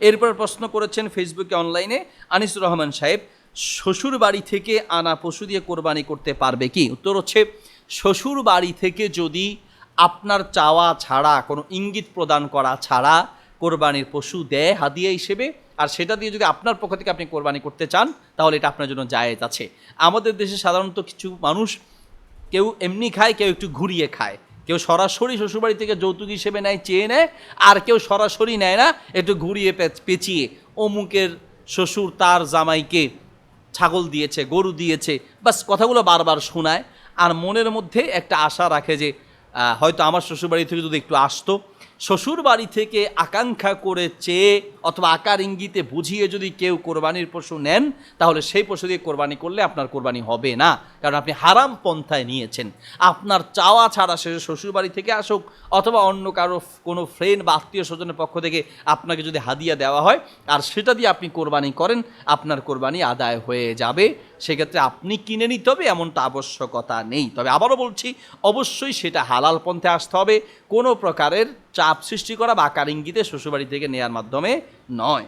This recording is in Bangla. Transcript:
এরপর প্রশ্ন করেছেন ফেসবুকে অনলাইনে আনিসুর রহমান সাহেব, শ্বশুর বাড়ি থেকে আনা পশু দিয়ে কোরবানি করতে পারবে কি? উত্তর হচ্ছে, শ্বশুর বাড়ি থেকে যদি আপনার চাওয়া ছাড়া, কোনো ইঙ্গিত প্রদান করা ছাড়া কোরবানির পশু দেয় হাদিয়া হিসেবে, আর সেটা দিয়ে যদি আপনার পক্ষ থেকে আপনি কোরবানি করতে চান, তাহলে এটা আপনার জন্য জায়েজ আছে। আমাদের দেশে সাধারণত কিছু মানুষ কেউ এমনি খায়, কেউ একটু ঘুরিয়ে খায়। কেউ সরাসরি শ্বশুরবাড়ি থেকে যৌতুক হিসেবে নেয়, চেয়ে নেয়, আর কেউ সরাসরি নেয় না, একটু ঘুরিয়ে পেঁচিয়ে অমুকের শ্বশুর তার জামাইকে ছাগল দিয়েছে, গরু দিয়েছে, বাস কথাগুলো বারবার শোনায়, আর মনের মধ্যে একটা আশা রাখে যে হয়তো আমার শ্বশুরবাড়ি থেকে যদি একটু আসতো শ্বশুর বাড়ি থেকে আকাঙ্ক্ষা করে চেয়ে অথবা আকার ইঙ্গিতে বুঝিয়ে যদি কেউ কোরবানির পশু নেন, তাহলে সেই পশু দিয়ে কোরবানি করলে আপনার কোরবানি হবে না। কারণ আপনি হারাম পন্থায় নিয়েছেন। আপনার চাওয়া ছাড়া সে শ্বশুর বাড়ি থেকে আসুক অথবা অন্য কারও কোনো ফ্রেন্ড বা আত্মীয় স্বজনের পক্ষ থেকে আপনাকে যদি হাদিয়া দেওয়া হয়, আর সেটা দিয়ে আপনি কোরবানি করেন, আপনার কোরবানি আদায় হয়ে যাবে। সেক্ষেত্রে আপনি কিনে নিতে হবে, এমনটা আবশ্যকতা নেই। তবে আবারও বলছি, অবশ্যই সেটা হালাল পন্থে আসতে হবে। কোনো প্রকারের চাপ সৃষ্টি করা বা আকার ইঙ্গিতে শ্বশুরবাড়ি থেকে নেয়ার মাধ্যমে নয়।